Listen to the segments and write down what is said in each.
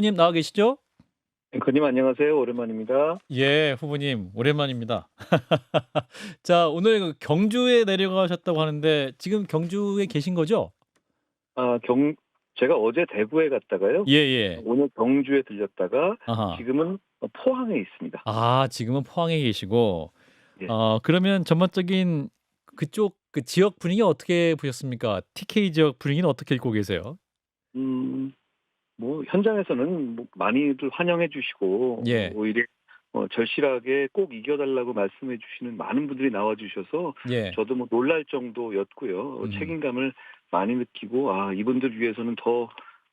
님 나와 계시죠? 앵커님 안녕하세요. 오랜만입니다. 예, 후보님 오랜만입니다. 자, 오늘 그 경주에 내려가셨다고 하는데 지금 경주에 계신 거죠? 아, 경 제가 어제 대구에 갔다가요. 예, 예. 오늘 경주에 들렸다가 아하. 지금은 포항에 있습니다. 아, 지금은 포항에 계시고. 예. 어, 그러면 전반적인 그쪽 그 지역 분위기 어떻게 보셨습니까? TK 지역 분위기는 어떻게 읽고 계세요? 음, 뭐 현장에서는 뭐 많이들 환영해 주시고 예. 오히려 어, 절실하게 꼭 이겨달라고 말씀해 주시는 많은 분들이 나와 주셔서 예. 저도 뭐 놀랄 정도였고요. 음. 책임감을 많이 느끼고 아 이분들 위해서는 더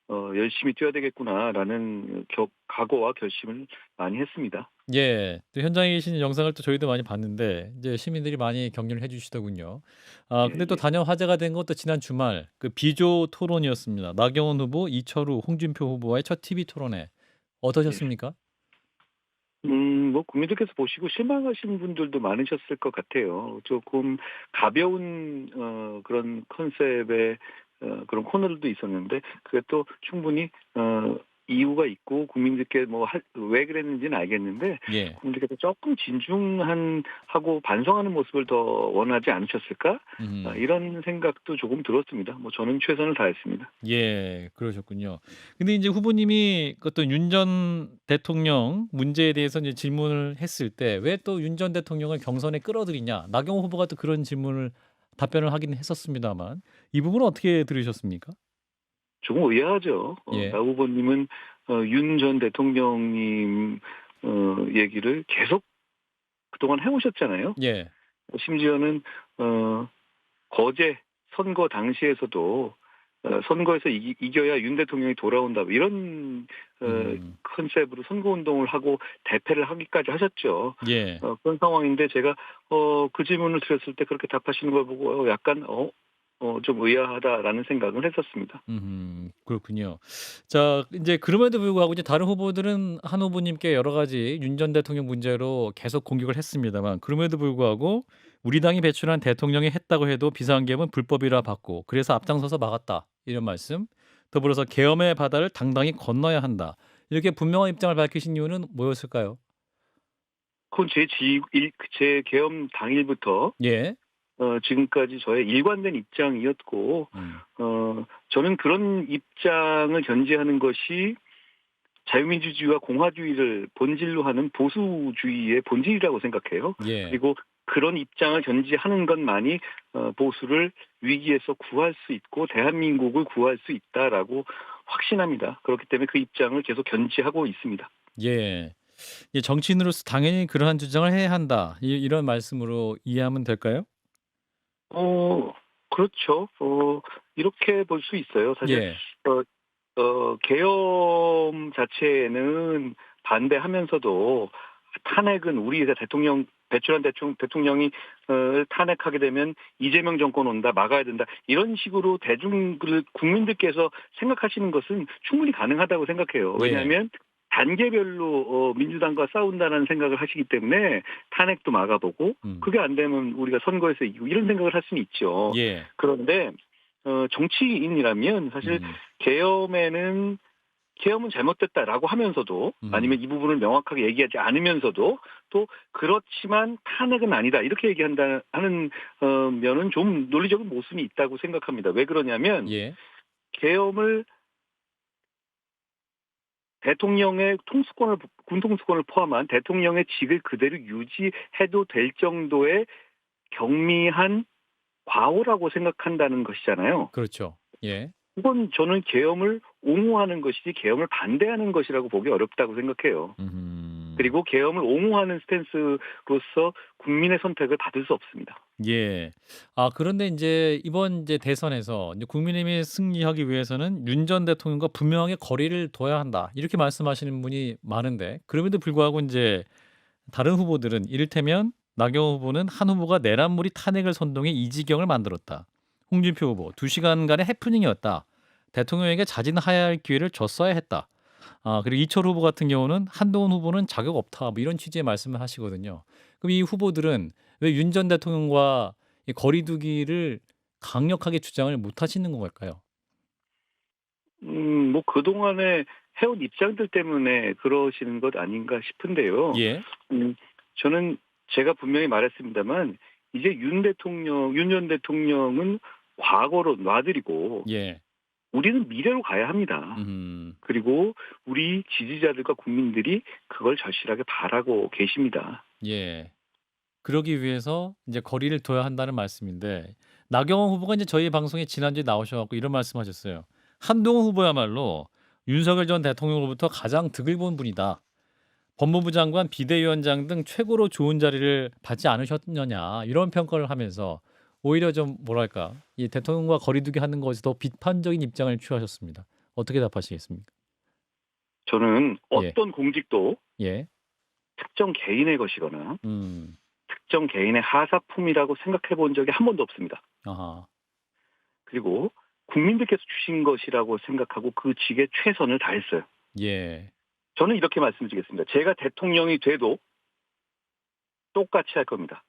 어, 열심히 뛰어야 되겠구나라는 겨, 각오와 결심을 많이 했습니다. 예. 또 현장에 계신 영상을 또 저희도 많이 봤는데 이제 시민들이 많이 격려를 해 주시더군요. 아, 예, 근데 또 예. 단연 화제가 된 것도 지난 주말 그 비조 토론이었습니다. 나경원 후보, 이철우, 홍준표 후보와의 첫 TV 토론회 어떠셨습니까? 음, 뭐 국민들께서 보시고 실망하신 분들도 많으셨을 것 같아요. 조금 가벼운 어, 그런 컨셉의 어, 그런 코너들도 있었는데 그게 또 충분히 어, 이유가 있고 국민들께 뭐 왜 그랬는지는 알겠는데 예. 국민들께서 조금 진중한 하고 반성하는 모습을 더 원하지 않으셨을까 음. 아, 이런 생각도 조금 들었습니다. 뭐 저는 최선을 다했습니다. 예, 그러셨군요. 근데 이제 후보님이 그 어떤 윤 전 대통령 문제에 대해서 이제 질문을 했을 때 왜 또 윤 전 대통령을 경선에 끌어들이냐? 나경원 후보가 또 그런 질문을 답변을 하긴 했었습니다만 이 부분은 어떻게 들으셨습니까? 조금 의아하죠. 어, 예. 나 후보님은 어, 윤 전 대통령님 어, 얘기를 계속 그동안 해오셨잖아요. 예. 심지어는 어, 거제 선거 당시에서도 어, 선거에서 이기, 이겨야 윤 대통령이 돌아온다 뭐 이런 어, 음. 컨셉으로 선거 운동을 하고 대패를 하기까지 하셨죠. 예. 어, 그런 상황인데 제가 어, 그 질문을 드렸을 때 그렇게 답하시는 걸 보고 어, 약간 어, 어, 좀 의아하다라는 생각을 했었습니다. 음, 그렇군요. 자, 이제 그럼에도 불구하고 이제 다른 후보들은 한 후보님께 여러 가지 윤 전 대통령 문제로 계속 공격을 했습니다만 그럼에도 불구하고 우리 당이 배출한 대통령이 했다고 해도 비상계엄은 불법이라 봤고 그래서 앞장서서 막았다. 이런 말씀. 더불어서 계엄의 바다를 당당히 건너야 한다. 이렇게 분명한 입장을 밝히신 이유는 뭐였을까요? 그건 제 지, 일, 제 계엄 당일부터 예. 어, 지금까지 저의 일관된 입장이었고 음. 어, 저는 그런 입장을 견지하는 것이 자유민주주의와 공화주의를 본질로 하는 보수주의의 본질이라고 생각해요. 예. 그리고 그런 입장을 견지하는 것만이 어, 보수를 위기에서 구할 수 있고 대한민국을 구할 수 있다라고 확신합니다. 그렇기 때문에 그 입장을 계속 견지하고 있습니다. 예. 예, 정치인으로서 당연히 그러한 주장을 해야 한다. 이, 이런 말씀으로 이해하면 될까요? 어, 그렇죠. 어, 이렇게 볼 수 있어요. 사실 예. 어, 계엄 자체는 반대하면서도 탄핵은 우리 대통령 배출한 대통령, 대통령이 어, 탄핵하게 되면 이재명 정권 온다 막아야 된다 이런 식으로 대중 국민들께서 생각하시는 것은 충분히 가능하다고 생각해요. 예. 왜냐하면 단계별로 어, 민주당과 싸운다는 생각을 하시기 때문에 탄핵도 막아보고 음. 그게 안 되면 우리가 선거에서 이기고 이런 생각을 할 수는 있죠. 예. 그런데 어, 정치인이라면 사실 음. 계엄에는 계엄은 잘못됐다라고 하면서도 음. 아니면 이 부분을 명확하게 얘기하지 않으면서도 또 그렇지만 탄핵은 아니다 이렇게 얘기한다 하는 어, 면은 좀 논리적인 모순이 있다고 생각합니다. 왜 그러냐면 예. 계엄을 대통령의 통수권을 군 통수권을 포함한 대통령의 직을 그대로 유지해도 될 정도의 경미한 과오라고 생각한다는 것이잖아요. 그렇죠. 예. 이건 저는 계엄을 옹호하는 것이지 계엄을 반대하는 것이라고 보기 어렵다고 생각해요. 음. 그리고 계엄을 옹호하는 스탠스로서 국민의 선택을 받을 수 없습니다. 예. 아 그런데 이제 이번 이제 대선에서 이제 국민의힘이 승리하기 위해서는 윤 전 대통령과 분명하게 거리를 둬야 한다. 이렇게 말씀하시는 분이 많은데 그럼에도 불구하고 이제 다른 후보들은 이를테면 나경원 후보는 한 후보가 내란물이 탄핵을 선동해 이지경을 만들었다. 홍준표 후보 두 시간간의 해프닝이었다. 대통령에게 자진하야 할 기회를 줬어야 했다. 아 그리고 이철 후보 같은 경우는 한동훈 후보는 자격 없다. 뭐 이런 취지의 말씀을 하시거든요. 그럼 이 후보들은 왜 윤 전 대통령과 이 거리두기를 강력하게 주장을 못 하시는 걸까요? 음, 뭐 그동안에 해온 입장들 때문에 그러시는 것 아닌가 싶은데요. 예. 음, 저는 제가 분명히 말했습니다만 이제 윤 대통령, 윤 전 대통령은 과거로 놔드리고 예. 우리는 미래로 가야 합니다. 음. 그리고 우리 지지자들과 국민들이 그걸 절실하게 바라고 계십니다. 예. 그러기 위해서 이제 거리를 둬야 한다는 말씀인데 나경원 후보가 이제 저희 방송에 지난주에 나오셔 갖고 이런 말씀하셨어요. 한동훈 후보야말로 윤석열 전 대통령으로부터 가장 득을 본 분이다. 법무부 장관 비대위원장 등 최고로 좋은 자리를 받지 않으셨느냐 이런 평가를 하면서 오히려 좀 뭐랄까 이 대통령과 거리두기 하는 것에 더 비판적인 입장을 취하셨습니다. 어떻게 답하시겠습니까? 저는 예. 어떤 공직도 예. 특정 개인의 것이거나 음. 특정 개인의 하사품이라고 생각해 본 적이 한 번도 없습니다. 아하. 그리고 국민들께서 주신 것이라고 생각하고 그 직에 최선을 다했어요. 예. 저는 이렇게 말씀드리겠습니다. 제가 대통령이 돼도 똑같이 할 겁니다.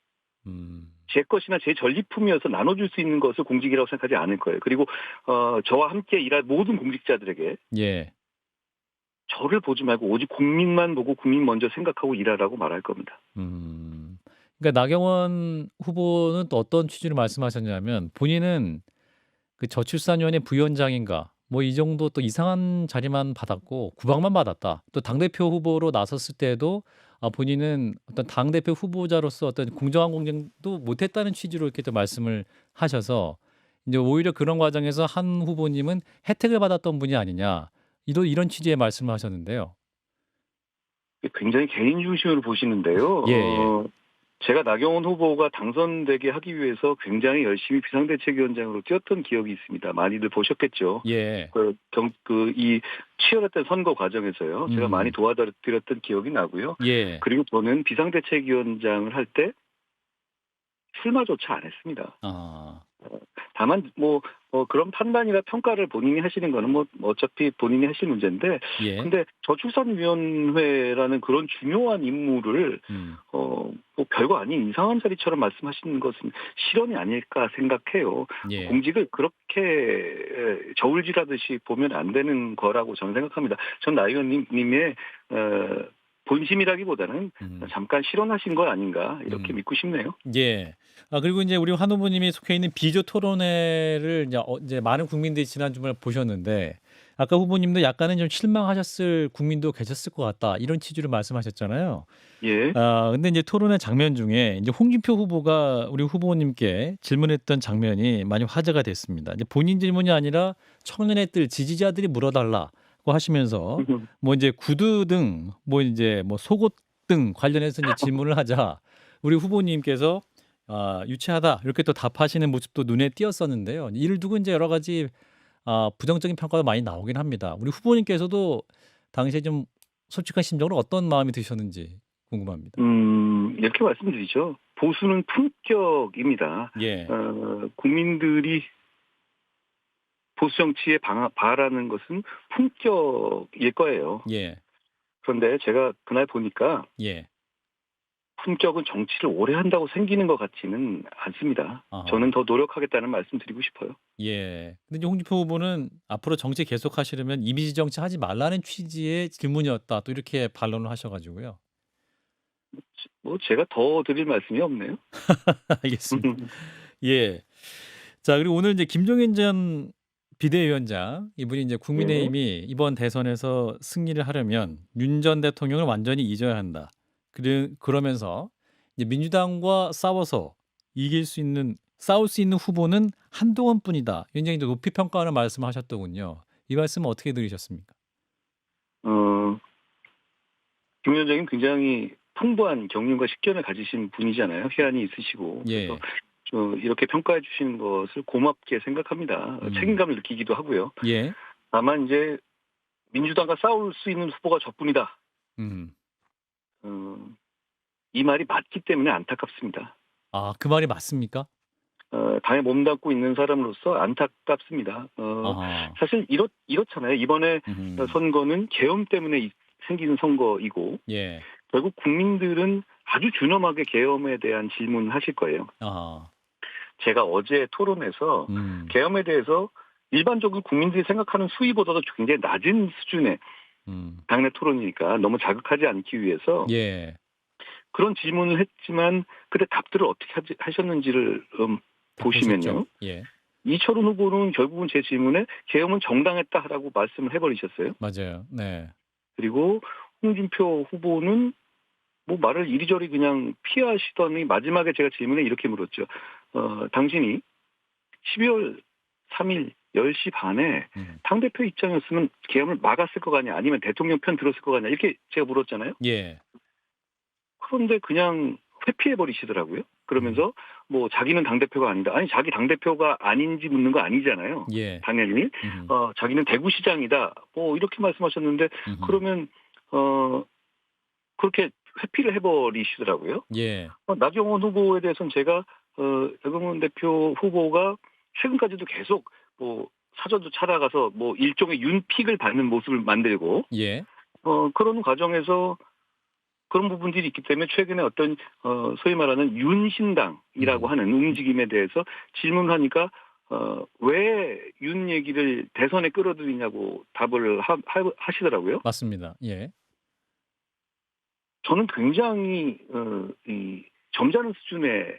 음. 제 것이나 제 전리품이어서 나눠줄 수 있는 것을 공직이라고 생각하지 않을 거예요. 그리고 어, 저와 함께 일할 모든 공직자들에게 예. 저를 보지 말고 오직 국민만 보고 국민 먼저 생각하고 일하라고 말할 겁니다. 음. 그러니까 나경원 후보는 또 어떤 취지로 말씀하셨냐면 본인은 그 저출산위원회 부위원장인가 뭐 이 정도 또 이상한 자리만 받았고 구박만 받았다. 또 당 대표 후보로 나섰을 때도 아, 본인은 어떤 당 대표 후보자로서 어떤 공정한 공정도 못했다는 취지로 이렇게 또 말씀을 하셔서 이제 오히려 그런 과정에서 한 후보님은 혜택을 받았던 분이 아니냐. 이도 이런 취지의 말씀을 하셨는데요. 굉장히 개인 중심으로 보시는데요. 예, 예. 어, 제가 나경원 후보가 당선되게 하기 위해서 굉장히 열심히 비상대책위원장으로 뛰었던 기억이 있습니다. 많이들 보셨겠죠. 예. 그, 경, 그, 이 치열했던 선거 과정에서요. 제가 음. 많이 도와드렸던 기억이 나고요. 예. 그리고 저는 비상대책위원장을 할 때 출마조차 안 했습니다. 아. 다만 뭐, 뭐 그런 판단이나 평가를 본인이 하시는 거는 뭐 어차피 본인이 하실 문제인데 예. 근데 저출산위원회라는 그런 중요한 임무를 음. 어, 뭐 별거 아닌 이상한 자리처럼 말씀하시는 것은 실언이 아닐까 생각해요. 예. 공직을 그렇게 에, 저울질하듯이 보면 안 되는 거라고 저는 생각합니다. 전 나 의원님의 어, 본심이라기보다는 음. 잠깐 실언하신 거 아닌가 이렇게 음. 믿고 싶네요. 예. 아 그리고 이제 우리 환 후보님이 속해 있는 비조 토론회를 이제, 어, 이제 많은 국민들이 지난 주말 보셨는데 아까 후보님도 약간은 좀 실망하셨을 국민도 계셨을 것 같다 이런 취지로 말씀하셨잖아요. 예. 아 근데 이제 토론회 장면 중에 이제 홍준표 후보가 우리 후보님께 질문했던 장면이 많이 화제가 됐습니다. 이제 본인 질문이 아니라 청년의 뜰 지지자들이 물어달라고 하시면서 뭐 이제 구두 등 뭐 이제 뭐 속옷 등 관련해서 이제 질문을 하자 우리 후보님께서 아, 유치하다 이렇게 또 답하시는 모습도 눈에 띄었었는데요. 이를 두고 이제 여러 가지 아, 부정적인 평가가 많이 나오긴 합니다. 우리 후보님께서도 당시에 좀 솔직한 심정으로 어떤 마음이 드셨는지 궁금합니다. 음, 이렇게 말씀드리죠. 보수는 품격입니다. 예, 어, 국민들이 보수 정치에 방- 바라는 것은 품격일 거예요. 예, 그런데 제가 그날 보니까 예. 품격은 정치를 오래 한다고 생기는 것 같지는 않습니다. 아하. 저는 더 노력하겠다는 말씀 드리고 싶어요. 예. 근데 이제 홍준표 후보는 앞으로 정치 계속하시려면 이미지 정치 하지 말라는 취지의 질문이었다. 또 이렇게 반론을 하셔가지고요. 뭐 제가 더 드릴 말씀이 없네요. 알겠습니다. 예. 자, 그리고 오늘 이제 김종인 전 비대위원장 이분이 이제 국민의힘이 이번 대선에서 승리를 하려면 윤 전 대통령을 완전히 잊어야 한다. 그러, 그러면서 이제 민주당과 싸워서 이길 수 있는 싸울 수 있는 후보는 한동훈뿐이다. 굉장히 이제 높이 평가하는 말씀하셨더군요. 이 말씀은 어떻게 들으셨습니까? 어, 김 위원장님 굉장히 풍부한 경륜과 식견을 가지신 분이잖아요. 희안이 있으시고. 예. 그래서 저 이렇게 평가해 주시는 것을 고맙게 생각합니다. 음. 책임감을 느끼기도 하고요. 예. 다만 이제 민주당과 싸울 수 있는 후보가 저뿐이다. 음. 어, 이 말이 맞기 때문에 안타깝습니다. 아, 그 말이 맞습니까? 어, 당에 몸담고 있는 사람으로서 안타깝습니다. 어, 아하. 사실 이렇, 이렇잖아요. 이번에 음. 선거는 계엄 때문에 이- 생기는 선거이고 예. 결국 국민들은 아주 준엄하게 계엄에 대한 질문을 하실 거예요. 아. 제가 어제 토론에서 음. 계엄에 대해서 일반적으로 국민들이 생각하는 수위보다도 굉장히 낮은 수준의 음. 당내 토론이니까 너무 자극하지 않기 위해서 예. 그런 질문을 했지만 그때 답들을 어떻게 하지- 하셨는지를 음, 보시면요. 예. 이철훈 후보는 결국은 제 질문에 계엄은 정당했다라고 말씀을 해버리셨어요. 맞아요. 네. 그리고 홍준표 후보는 뭐 말을 이리저리 그냥 피하시더니 마지막에 제가 질문에 이렇게 물었죠. 어, 당신이 12월 3일 10시 반에 음. 당대표 입장이었으면 계엄을 막았을 거 아니야? 아니면 대통령 편 들었을 거 아니야? 이렇게 제가 물었잖아요. 예. 그런데 그냥 회피해 버리시더라고요. 그러면서 뭐 자기는 당 대표가 아니다. 아니 자기 당 대표가 아닌지 묻는 거 아니잖아요. 예. 당연히 음. 어 자기는 대구시장이다. 뭐 이렇게 말씀하셨는데 음. 그러면 어 그렇게 회피를 해버리시더라고요. 예. 어, 나경원 후보에 대해서는 제가 어 나경원 대표 후보가 최근까지도 계속 뭐 사전도 찾아가서 뭐 일종의 윤픽을 받는 모습을 만들고 예. 어 그런 과정에서 그런 부분들이 있기 때문에 최근에 어떤 어 소위 말하는 윤신당이라고 음. 하는 움직임에 대해서 질문하니까 어 왜 윤 얘기를 대선에 끌어들이냐고 답을 하, 하- 하시더라고요. 맞습니다. 예. 저는 굉장히 어, 이 점잖은 수준의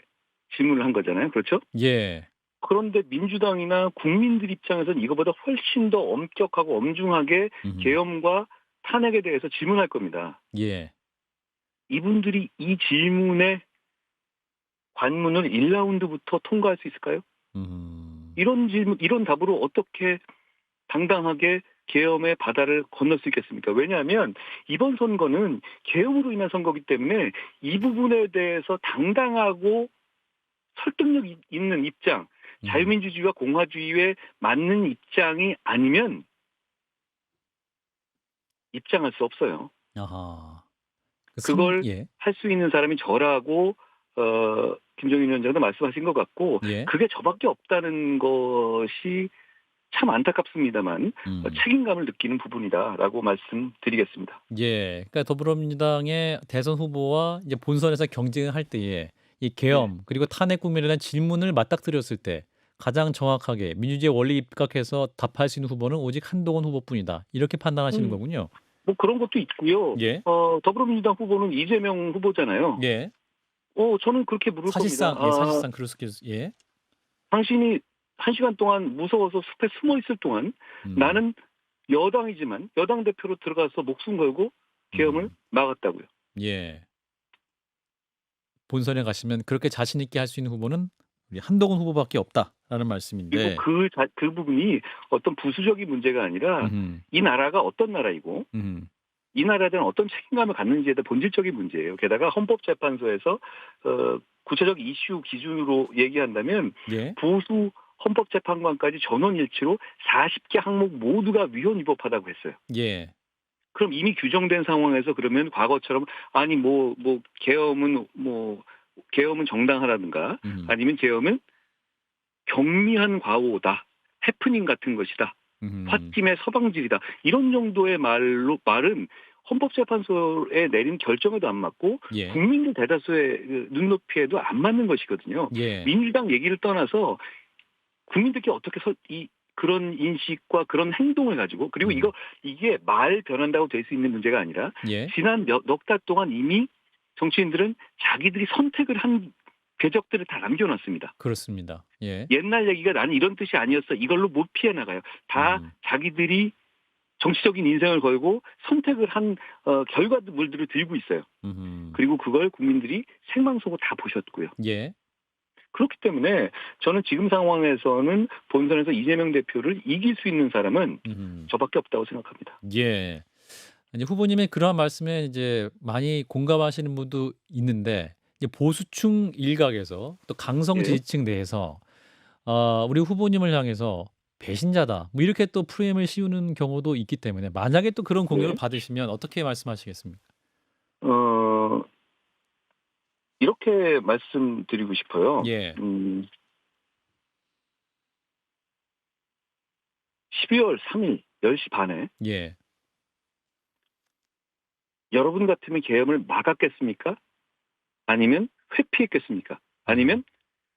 질문을 한 거잖아요. 그렇죠? 예. 그런데 민주당이나 국민들 입장에서는 이거보다 훨씬 더 엄격하고 엄중하게 음. 계엄과 탄핵에 대해서 질문할 겁니다. 예. 이분들이 이 질문에 관문을 1라운드부터 통과할 수 있을까요? 음. 이런 질문, 이런 답으로 어떻게 당당하게 계엄의 바다를 건널 수 있겠습니까? 왜냐하면 이번 선거는 계엄으로 인한 선거기 때문에 이 부분에 대해서 당당하고 설득력 이- 있는 입장, 음. 자유민주주의와 공화주의에 맞는 입장이 아니면 입장할 수 없어요. 아하. 그 그걸 선- 예. 할수 있는 사람이 저라고 어, 김정인 위원장도 말씀하신 것 같고 예. 그게 저밖에 없다는 것이 참 안타깝습니다만 음. 어, 책임감을 느끼는 부분이다라고 말씀드리겠습니다. 예. 그러니까 더불어민주당의 대선 후보와 이제 본선에서 경쟁을 할 때에 이 계엄 그리고 탄핵 국면에 대한 질문을 맞닥뜨렸을 때 가장 정확하게 민주주의 원리 입각해서 답할 수 있는 후보는 오직 한동훈 후보뿐이다. 이렇게 판단하시는 음. 거군요. 뭐 그런 것도 있고요. 예. 어, 더불어민주당 후보는 이재명 후보잖아요. 예. 어, 저는 그렇게 물을 사실상 겁니다. 예, 아, 사실상 그럴 수 있겠 예. 당신이 한 시간 동안 무서워서 숲에 숨어 있을 동안 음. 나는 여당이지만 여당 대표로 들어가서 목숨 걸고 계엄을 음. 막았다고요. 예. 본선에 가시면 그렇게 자신 있게 할 수 있는 후보는 우리 한동훈 후보밖에 없다라는 말씀인데. 그리고 그, 자- 그 부분이 어떤 부수적인 문제가 아니라 음흠, 이 나라가 어떤 나라이고 음흠. 이 나라에 대한 어떤 책임감을 갖는지에 대한 본질적인 문제예요. 게다가 헌법재판소에서 어, 구체적 이슈 기준으로 얘기한다면 예. 보수 헌법재판관까지 전원 일치로 40개 항목 모두가 위헌 위법하다고 했어요. 예. 그럼 이미 규정된 상황에서 그러면 과거처럼 아니 뭐뭐 계엄은 뭐 계엄은 정당하라든가 음. 아니면 계엄은 경미한 과오다. 해프닝 같은 것이다. 음. 홧김의 서방질이다. 이런 정도의 말로 말은 헌법재판소에 내린 결정에도 안 맞고 예. 국민들 대다수의 그 눈높이에도 안 맞는 것이거든요. 예. 민주당 얘기를 떠나서 국민들께 어떻게 서, 이 그런 인식과 그런 행동을 가지고 그리고 음. 이거 이게 말 변한다고 될 수 있는 문제가 아니라 예. 지난 넉 달 동안 이미 정치인들은 자기들이 선택을 한 궤적들을 다 남겨놨습니다. 그렇습니다. 예. 옛날 얘기가 나는 이런 뜻이 아니었어. 이걸로 못 피해 나가요. 다 음. 자기들이 정치적인 인생을 걸고 선택을 한 어, 결과물들을 들고 있어요. 음흠. 그리고 그걸 국민들이 생방송으로 다 보셨고요. 예. 그렇기 때문에 저는 지금 상황에서는 본선에서 이재명 대표를 이길 수 있는 사람은 음흠. 저밖에 없다고 생각합니다. 예. 이제 후보님의 그러한 말씀에 이제 많이 공감하시는 분도 있는데 이제 보수층 일각에서 또 강성 예. 지지층 내에서 어, 우리 후보님을 향해서 배신자다 뭐 이렇게 또 프레임을 씌우는 경우도 있기 때문에 만약에 또 그런 공격을 네. 받으시면 어떻게 말씀하시겠습니까? 어, 이렇게 말씀드리고 싶어요. 예. 음, 12월 3일 10시 반에 예. 여러분 같으면 계엄을 막았겠습니까? 아니면 회피했겠습니까? 아니면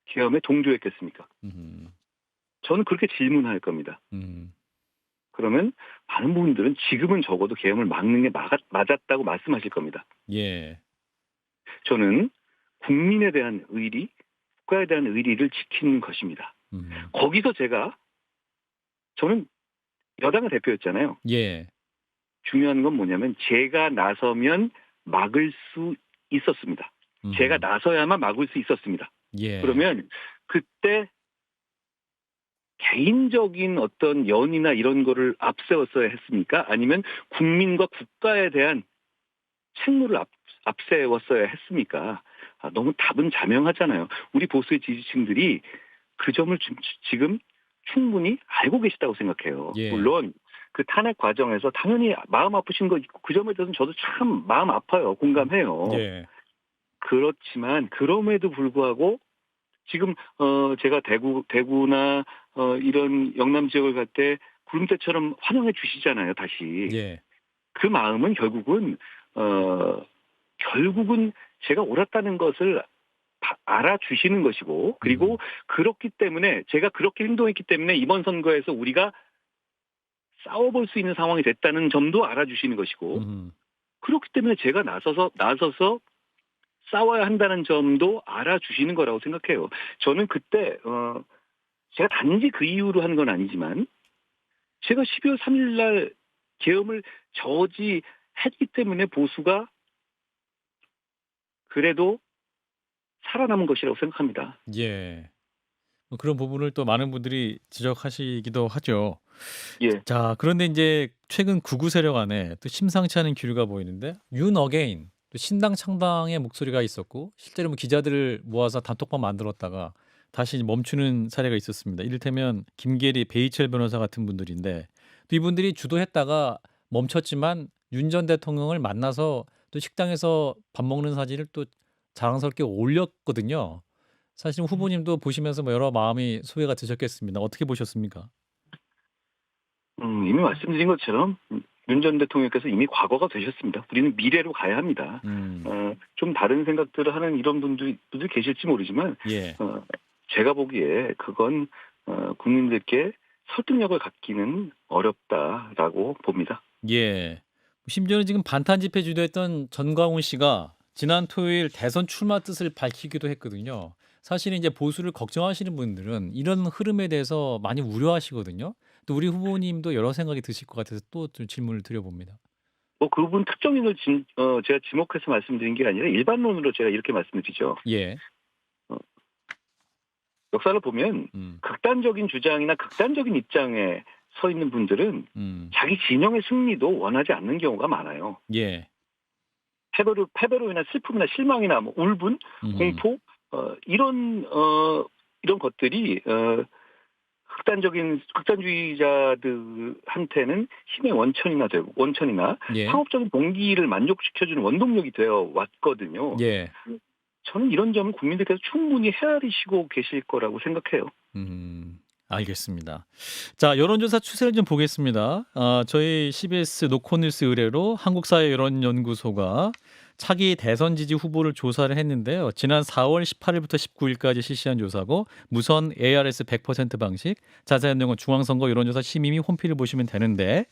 계엄에 동조했겠습니까? 음. 저는 그렇게 질문할 겁니다. 음. 그러면 많은 분들은 지금은 적어도 계엄을 막는 게 맞, 맞았다고 말씀하실 겁니다. 예. 저는 국민에 대한 의리, 국가에 대한 의리를 지키는 것입니다. 음. 거기서 제가 저는 여당의 대표였잖아요. 예. 중요한 건 뭐냐면 제가 나서면 막을 수 있었습니다. 음. 제가 나서야만 막을 수 있었습니다. 예. 그러면 그때 개인적인 어떤 연이나 이런 거를 앞세웠어야 했습니까? 아니면 국민과 국가에 대한 책무를 앞, 앞세웠어야 했습니까? 아, 너무 답은 자명하잖아요. 우리 보수의 지지층들이 그 점을 지- 지금 충분히 알고 계시다고 생각해요. 예. 물론 그 탄핵 과정에서 당연히 마음 아프신 거 있고 그 점에 대해서는 저도 참 마음 아파요. 공감해요. 예. 그렇지만 그럼에도 불구하고 지금 어 제가 대구 대구나 어 이런 영남 지역을 갈 때 구름대처럼 환영해 주시잖아요 다시 예. 그 마음은 결국은 어 결국은 제가 옳았다는 것을 바- 알아주시는 것이고 그리고 음. 그렇기 때문에 제가 그렇게 행동했기 때문에 이번 선거에서 우리가 싸워볼 수 있는 상황이 됐다는 점도 알아주시는 것이고 음. 그렇기 때문에 제가 나서서 나서서 싸워야 한다는 점도 알아주시는 거라고 생각해요. 저는 그때 어 제가 단지 그 이유로 한 건 아니지만 제가 12월 3일 날 계엄을 저지했기 때문에 보수가 그래도 살아남은 것이라고 생각합니다. 예. 뭐 그런 부분을 또 많은 분들이 지적하시기도 하죠. 예. 자, 그런데 이제 최근 구구 세력 안에 또 심상치 않은 기류가 보이는데 윤 어게인 또 신당 창당의 목소리가 있었고 실제로 뭐 기자들을 모아서 단톡방 만들었다가 다시 멈추는 사례가 있었습니다. 이를테면 김계리, 베이첼 변호사 같은 분들인데 또 이분들이 주도했다가 멈췄지만 윤 전 대통령을 만나서 또 식당에서 밥 먹는 사진을 또 자랑스럽게 올렸거든요. 사실 후보님도 보시면서 뭐 여러 마음이 소외가 되셨겠습니다. 어떻게 보셨습니까? 음, 이미 말씀드린 것처럼 윤 전 대통령께서 이미 과거가 되셨습니다. 우리는 미래로 가야 합니다. 음, 어, 좀 다른 생각들을 하는 이런 분들, 분들 계실지 모르지만 예, 어, 제가 보기에 그건 어, 국민들께 설득력을 갖기는 어렵다라고 봅니다. 예. 심지어는 지금 반탄 집회 주도했던 전광훈 씨가 지난 토요일 대선 출마 뜻을 밝히기도 했거든요. 사실은 이제 보수를 걱정하시는 분들은 이런 흐름에 대해서 많이 우려하시거든요. 또 우리 후보님도 여러 생각이 드실 것 같아서 또 좀 질문을 드려봅니다. 뭐 그분 특정인을 지, 어, 제가 지목해서 말씀드린 게 아니라 일반론으로 제가 이렇게 말씀드리죠. 예. 역사를 보면 음, 극단적인 주장이나 극단적인 입장에 서 있는 분들은 음, 자기 진영의 승리도 원하지 않는 경우가 많아요. 예. 패배로 패배로 인한 슬픔이나 실망이나 뭐 울분, 음, 공포 어, 이런 어, 이런 것들이 어, 극단적인 극단주의자들한테는 힘의 원천이나 되고 원천이나 예. 상업적인 동기를 만족시켜주는 원동력이 되어 왔거든요. 예. 저는 이런 점을 국민들께서 충분히 헤아리시고 계실 거라고 생각해요. 음, 알겠습니다. 자, 여론조사 추세를 좀 보겠습니다. 아, 저희 CBS 노코뉴스 의뢰로 한국사회 여론연구소가 차기 대선 지지 후보를 조사를 했는데요. 지난 4월 18일부터 19일까지 실시한 조사고 무선 ARS 100% 방식. 자세한 내용은 중앙선거 여론조사 심의위 홈페이지를 보시면 되는데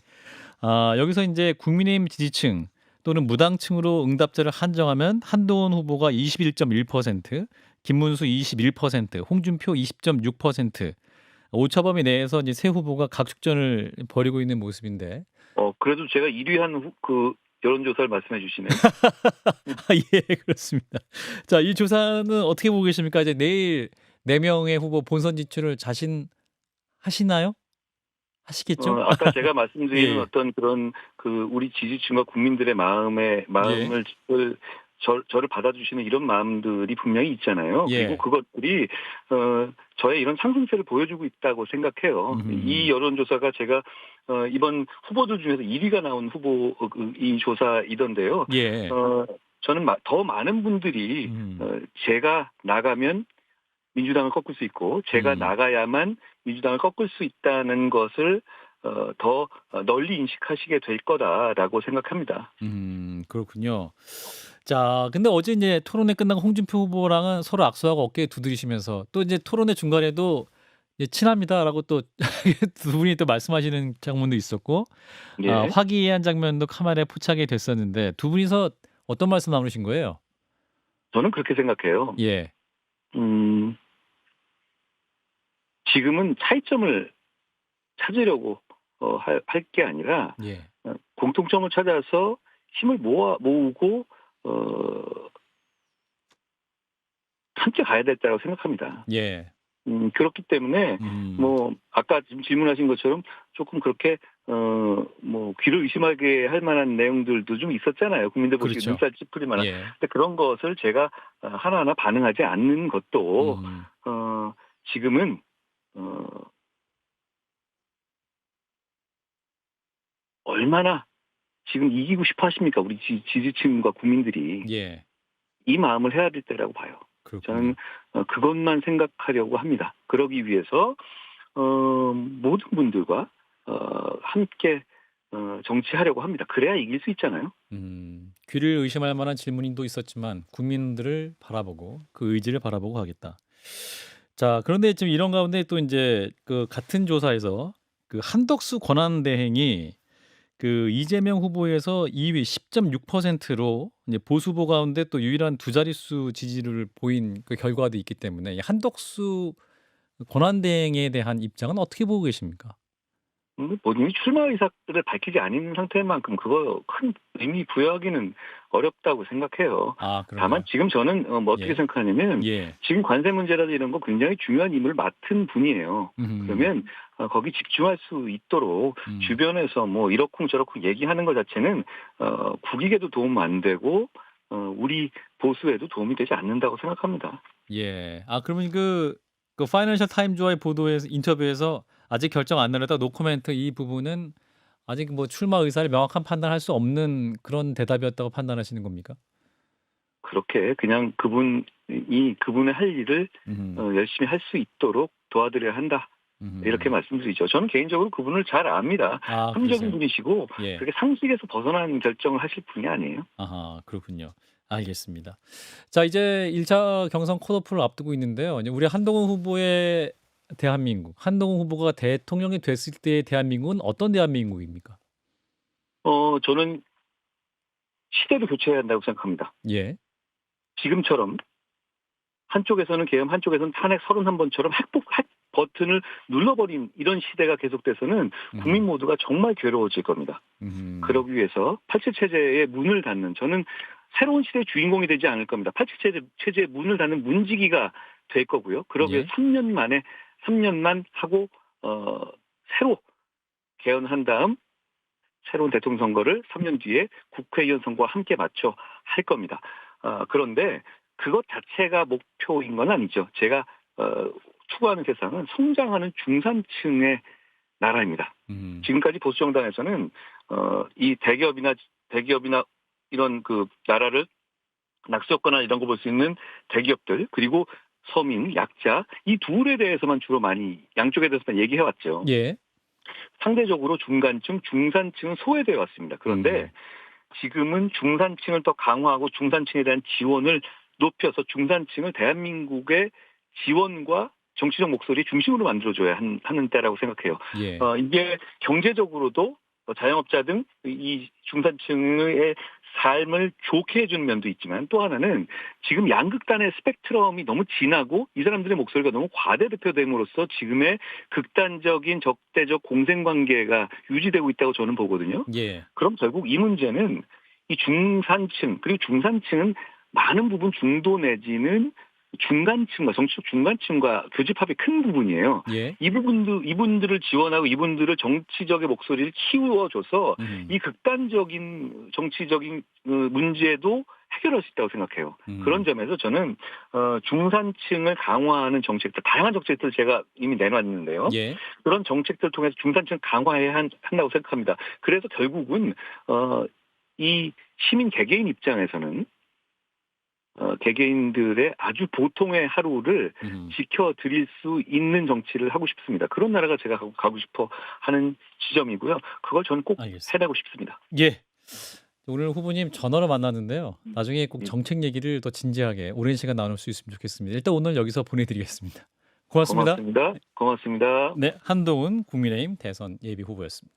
아, 여기서 이제 국민의힘 지지층 또는 무당층으로 응답자를 한정하면 한동훈 후보가 21.1%, 김문수 21%, 홍준표 20.6%. 오차범위 내에서 이제 세 후보가 각축전을 벌이고 있는 모습인데. 어 그래도 제가 1위한 그 여론조사를 말씀해 주시네요. 아, 예, 그렇습니다. 자, 이 조사는 어떻게 보고 계십니까? 이제 내일 네 명의 후보 본선 진출을 자신 하시나요? 하시겠죠? 어, 아까 제가 말씀드린 예. 어떤 그런 그 우리 지지층과 국민들의 마음에 마음을 을 저, 저를 받아주시는 이런 마음들이 분명히 있잖아요. 예. 그리고 그것들이 어, 저의 이런 상승세를 보여주고 있다고 생각해요. 음흠. 이 여론조사가 제가 어, 이번 후보들 중에서 1위가 나온 후보 어, 그, 이 조사이던데요. 예. 어, 저는 마- 더 많은 분들이 음. 어, 제가 나가면 민주당을 꺾을 수 있고 제가 음. 나가야만 민주당을 꺾을 수 있다는 것을 어, 더 널리 인식하시게 될 거다라고 생각합니다. 음, 그렇군요. 자, 근데 어제 이제 토론회 끝나고 홍준표 후보랑은 서로 악수하고 어깨에 두드리시면서 또 이제 토론회 중간에도 예 친합니다라고 또 두 분이 또 말씀하시는 장면도 있었고 예. 아 화기애애한 장면도 카메라에 포착이 됐었는데 두 분이서 어떤 말씀 나누신 거예요? 저는 그렇게 생각해요. 예. 음. 지금은 차이점을 찾으려고 어할할게 아니라 예. 어 공통점을 찾아서 힘을 모아 모으고 어 함께 가야 됐다고 생각합니다. 예. 음 그렇기 때문에 음. 뭐 아까 지금 질문하신 것처럼 조금 그렇게 어 뭐 귀를 의심하게 할 만한 내용들도 좀 있었잖아요. 국민들 보시기 그렇죠. 눈살 찌푸릴 만한. 예. 근데 그런 것을 제가 어 하나하나 반응하지 않는 것도 음. 어 지금은 어 얼마나 지금 이기고 싶어 하십니까? 우리 지 지지층과 국민들이. 예. 이 마음을 해야 될 때라고 봐요. 그렇군요. 저는 어 그것만 생각하려고 합니다. 그러기 위해서 어 모든 분들과 어 함께 어 정치하려고 합니다. 그래야 이길 수 있잖아요. 음. 귀를 의심할 만한 질문도 있었지만 국민들을 바라보고 그 의지를 바라보고 하겠다. 자, 그런데 지금 이런 가운데 또 인제 그 같은 조사에서 그 한덕수 권한 대행이 그 이재명 후보에서 2 위 10.6%로 이제 보수 후보 가운데 또 유일한 두 자릿수 지지를 보인 그 결과도 있기 때문에 이 한덕수 권한 대행에 대한 입장은 어떻게 보고 계십니까? 음 본인이 출마 의사를 밝히지 않은 상태인 만큼 그거 큰 의미 부여하기는 어렵다고 생각해요. 아, 다만 그런가요? 지금 저는 어 뭐 어떻게 예. 생각하냐면 예. 지금 관세 문제라든지 이런 거 굉장히 중요한 임무를 맡은 분이에요. 음. 그러면 어 거기 집중할 수 있도록 음. 주변에서 뭐 이러쿵 저러쿵 얘기하는 것 자체는 어 국익에도 도움 안 되고 어 우리 보수에도 도움이 되지 않는다고 생각합니다. 예. 아 그러면 그 그 파이낸셜 타임즈와의 보도에서 인터뷰에서 아직 결정 안 내렸다 노코멘트 이 부분은 아직 뭐 출마 의사를 명확한 판단할 수 없는 그런 대답이었다고 판단하시는 겁니까? 그렇게 그냥 그분이 그분의 할 일을 음. 어 열심히 할 수 있도록 도와드려야 한다. 음. 이렇게 말씀드리죠. 저는 개인적으로 그분을 잘 압니다. 아, 합리적인 그러세요. 분이시고 예. 그렇게 상식에서 벗어난 결정을 하실 분이 아니에요. 아하, 그렇군요. 알겠습니다. 자, 이제 1차 경선 컷오프를 앞두고 있는데요. 우리 한동훈 후보의 대한민국, 한동훈 후보가 대통령이 됐을 때의 대한민국은 어떤 대한민국입니까? 어 저는 시대를 교체해야 한다고 생각합니다. 예. 지금처럼 한쪽에서는 계엄, 한쪽에서는 탄핵 31번처럼 핵폭, 핵 버튼을 눌러버린 이런 시대가 계속돼서는 국민 모두가 정말 괴로워질 겁니다. 음. 그러기 위해서 87 체제의 문을 닫는 저는 새로운 시대의 주인공이 되지 않을 겁니다. 87 체제, 체제의 문을 닫는 문지기가 될 거고요. 그러기 위해 예. 3년 만에 3년만 하고 어 새로 개헌한 다음 새로운 대통령 선거를 3년 뒤에 국회의원 선거와 함께 맞춰 할 겁니다. 어, 그런데 그것 자체가 목표인 건 아니죠. 제가 어, 추구하는 세상은 성장하는 중산층의 나라입니다. 음. 지금까지 보수 정당에서는 어, 이 대기업이나 대기업이나 이런 그 나라를 낙수였거나 이런 거 볼 수 있는 대기업들 그리고 서민, 약자 이 둘에 대해서만 주로 많이 양쪽에 대해서만 얘기해 왔죠. 예. 상대적으로 중간층, 중산층은 소외되어 왔습니다. 그런데 음. 지금은 중산층을 더 강화하고 중산층에 대한 지원을 높여서 중산층을 대한민국의 지원과 정치적 목소리 중심으로 만들어줘야 한- 하는 때라고 생각해요. 예. 어, 이게 경제적으로도 어, 자영업자 등 이 중산층의 삶을 좋게 해주는 면도 있지만 또 하나는 지금 양극단의 스펙트럼이 너무 진하고 이 사람들의 목소리가 너무 과대대표됨으로써 지금의 극단적인 적대적 공생관계가 유지되고 있다고 저는 보거든요. 예. 그럼 결국 이 문제는 이 중산층 그리고 중산층은 많은 부분 중도 내지는 중간층과 정치적 중간층과 교집합이 큰 부분이에요. 예. 이 부분도 이분들을 지원하고 이분들을 정치적인 목소리를 키워줘서 음. 이 극단적인 정치적인 어, 문제도 해결할 수 있다고 생각해요. 음. 그런 점에서 저는 어, 중산층을 강화하는 정책들 다양한 정책들 제가 이미 내놨는데요. 예. 그런 정책들을 통해서 중산층 강화해야 한, 한다고 생각합니다. 그래서 결국은 어, 이 시민 개개인 입장에서는 어, 개개인들의 아주 보통의 하루를 음. 지켜드릴 수 있는 정치를 하고 싶습니다. 그런 나라가 제가 가고, 싶어 하는 지점이고요. 그걸 저는 꼭 알겠습니다. 해내고 싶습니다. 예. 오늘 후보님 전화로 만났는데요. 음. 나중에 꼭 정책 얘기를 더 진지하게 오랜 시간 나눌 수 있으면 좋겠습니다. 일단 오늘 여기서 보내드리겠습니다. 고맙습니다. 고맙습니다. 고맙습니다. 네, 한동훈 국민의힘 대선 예비 후보였습니다.